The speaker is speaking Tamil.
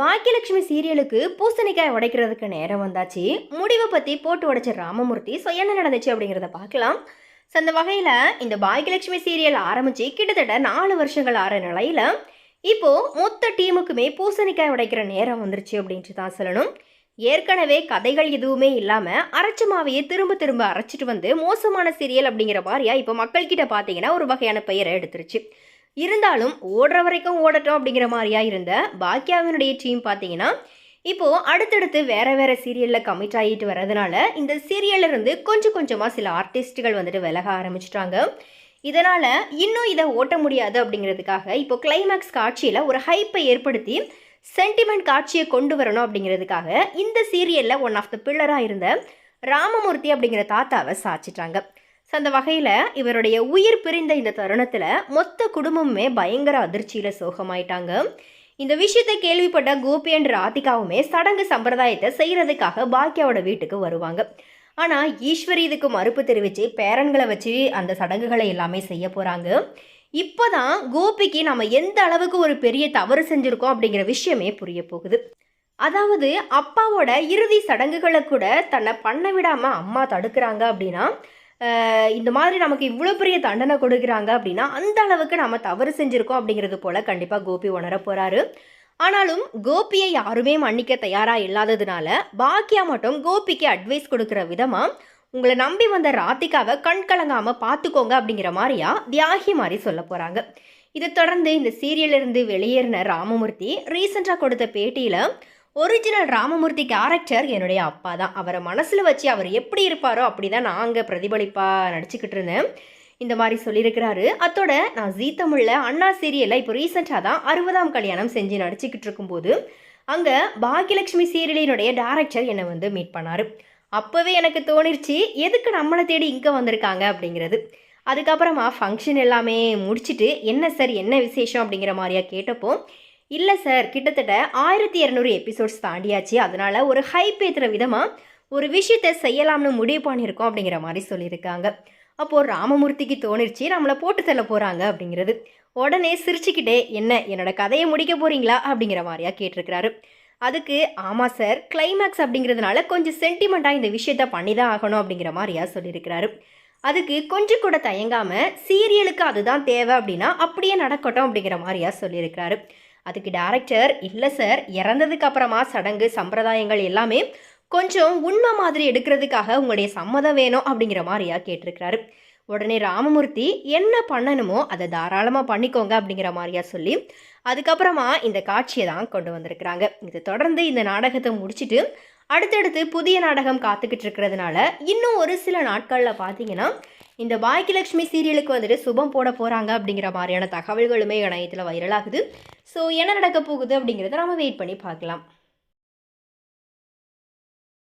பாக்கியலட்சுமி சீரியலுக்கு பூசணிக்காய் உடைக்கிறதுக்கு நேரம் வந்தாச்சு. முடிவை பற்றி போட்டு உடைச்ச ராமமூர்த்தி ஸோ என்ன நடந்துச்சு அப்படிங்கிறத பார்க்கலாம். ஸோ அந்த வகையில் இந்த பாக்கியலட்சுமி சீரியல் ஆரம்பித்து கிட்டத்தட்ட நாலு வருஷங்கள் ஆற நிலையில் இப்போது மொத்த டீமுக்குமே பூசணிக்காய் உடைக்கிற நேரம் வந்துருச்சு அப்படின்ட்டு தான் சொல்லணும். ஏற்கனவே கதைகள் எதுவுமே இல்லாமல் அரைச்ச மாவையே திரும்ப திரும்ப அரைச்சிட்டு வந்து மோசமான சீரியல் அப்படிங்கிற மாதிரியா இப்போ மக்கள்கிட்ட பார்த்தீங்கன்னா ஒரு வகையான பெயரை எடுத்துருச்சு. இருந்தாலும் ஓடுற வரைக்கும் ஓடட்டும் அப்படிங்கிற மாதிரியா இருந்த பாக்கியாவினுடைய டீம் பார்த்தீங்கன்னா இப்போது அடுத்தடுத்து வேறு வேறு சீரியலில் கமிட் ஆகிட்டு வரதுனால இந்த சீரியல்ல இருந்து கொஞ்சம் கொஞ்சமாக சில ஆர்டிஸ்ட்டுகள் வந்துட்டு விலக ஆரம்பிச்சிட்டாங்க. இதனால் இன்னும் இதை ஓட்ட முடியாது அப்படிங்கிறதுக்காக இப்போ கிளைமேக்ஸ் காட்சியில் ஒரு ஹைப்பை ஏற்படுத்தி சென்டிமெண்ட் காட்சியை கொண்டு வரணும் அப்படிங்கிறதுக்காக இந்த சீரியலில் ஒன் ஆஃப் த பில்லராக இருந்த ராமமூர்த்தி அப்படிங்கிற தாத்தாவை சாச்சிட்டாங்க. ஸோ அந்த வகையில் இவருடைய உயிர் பிரிந்த இந்த தருணத்தில் மொத்த குடும்பமுமே பயங்கர அதிர்ச்சியில் சோகமாயிட்டாங்க. இந்த விஷயத்தை கேள்விப்பட்ட கோபி அண்ட் ராதிகாவுமே சடங்கு சம்பிரதாயத்தை செய்கிறதுக்காக பாக்கியாவோட வீட்டுக்கு வருவாங்க. ஆனால் ஈஸ்வரி இதுக்கு மறுப்பு தெரிவித்து பேரன்களை வச்சு அந்த சடங்குகளை எல்லாமே செய்ய போகிறாங்க இப்போதான் கோபிக்கு நம்ம எந்த அளவுக்கு ஒரு பெரிய தவறு செஞ்சுருக்கோம் அப்படிங்கிற விஷயமே புரிய போகுது. அதாவது அப்பாவோட இறுதி சடங்குகளை கூட தன்னை பண்ண விடாமல் அம்மா தடுக்கிறாங்க அப்படின்னா இந்த மாதிரி நமக்கு இவ்வளோ பெரிய தண்டனை கொடுக்குறாங்க அப்படின்னா அந்த அளவுக்கு நம்ம தவறு செஞ்சுருக்கோம் அப்படிங்கிறது போல் கண்டிப்பாக கோபி உணர போகிறாரு ஆனாலும் கோபியை யாருமே மன்னிக்க தயாராக இல்லாததுனால பாக்கியா மட்டும் கோபிக்கு அட்வைஸ் கொடுக்குற விதமாக உங்களை நம்பி வந்த ராதிகாவை கண் கலங்காமல் பார்த்துக்கோங்க அப்படிங்கிற மாதிரியா தியாகி மாதிரி சொல்ல போகிறாங்க இதை தொடர்ந்து இந்த சீரியலிருந்து வெளியேறின ராமமூர்த்தி ரீசெண்டாக கொடுத்த பேட்டியில் ஒரிஜினல் ராமமூர்த்தி கேரக்டர் என்னுடைய அப்பா தான். அவரை மனசில் வச்சு அவர் எப்படி இருப்பாரோ அப்படி தான் நாங்கள் பிரதிபலிப்பாக நடிச்சுக்கிட்டு இருந்தேன். இந்த மாதிரி சொல்லியிருக்கிறாரு. அத்தோட நான் ஜீ தமிழில் அண்ணா சீரியலில் இப்போ ரீசெண்டாக தான் அறுபதாம் கல்யாணம் செஞ்சு நடிச்சுக்கிட்டு இருக்கும்போது அங்கே பாகியலட்சுமி சீரியலினுடைய டேரக்டர் என்னை வந்து மீட் பண்ணார். அப்போவே எனக்கு தோணிருச்சு எதுக்கு நம்மளை தேடி இங்கே வந்திருக்காங்க அப்படிங்கிறது. அதுக்கப்புறமா ஃபங்க்ஷன் எல்லாமே முடிச்சுட்டு என்ன சார் என்ன விசேஷம் அப்படிங்கிற மாதிரியா கேட்டப்போ இல்லை சார் கிட்டத்தட்ட ஆயிரத்தி இரநூறு எபிசோட்ஸ் தாண்டியாச்சு. அதனால் ஒரு ஹைப் ஏற்றுற விதமாக ஒரு விஷயத்தை செய்யலாம்னு முடிவு பண்ணியிருக்கோம் அப்படிங்கிற மாதிரி சொல்லியிருக்காங்க. அப்போது ராமமூர்த்திக்கு தோணிருச்சு நம்மளை போட்டு தள்ள போகிறாங்க அப்படிங்கிறது. உடனே சிரிச்சுக்கிட்டே என்ன என்னோட கதையை முடிக்க போகிறீங்களா அப்படிங்கிற மாதிரியா கேட்டிருக்கிறாரு. அதுக்கு ஆமாம் சார் கிளைமேக்ஸ் அப்படிங்கிறதுனால கொஞ்சம் சென்டிமெண்ட்டாக இந்த விஷயத்த பண்ணி தான் ஆகணும் அப்படிங்கிற மாதிரியா சொல்லியிருக்கிறாரு. அதுக்கு கொஞ்சம் கூட தயங்காமல் சீரியலுக்கு அதுதான் தேவை அப்படின்னா அப்படியே நடக்கட்டும் அப்படிங்கிற மாதிரியா சொல்லியிருக்கிறாரு. அதுக்கு டேரக்டர் இல்லை சார் இறந்ததுக்கு அப்புறமா சடங்கு சம்பிரதாயங்கள் எல்லாமே கொஞ்சம் உண்மை மாதிரி எடுக்கிறதுக்காக உங்களுடைய சம்மதம் வேணும் அப்படிங்கிற மாதிரியா கேட்டிருக்கிறாரு. உடனே ராமமூர்த்தி என்ன பண்ணணுமோ அதை தாராளமாக பண்ணிக்கோங்க அப்படிங்கிற மாதிரியா சொல்லி அதுக்கப்புறமா இந்த காட்சியை தான் கொண்டு வந்திருக்கிறாங்க. இதை தொடர்ந்து இந்த நாடகத்தை முடிச்சுட்டு அடுத்தடுத்து புதிய நாடகம் காத்துக்கிட்டு இருக்கிறதுனால இன்னும் ஒரு சில நாட்களில் பார்த்தீங்கன்னா இந்த பாக்கியலட்சுமி சீரியலுக்கு வந்துட்டு சுபம் போட போகிறாங்க அப்படிங்கிற மாதிரியான தகவல்களுமே இணையத்தில் வைரலாகுது ஸோ என்ன நடக்க போகுது அப்படிங்கிறத நம்ம வெயிட் பண்ணி பார்க்கலாம்.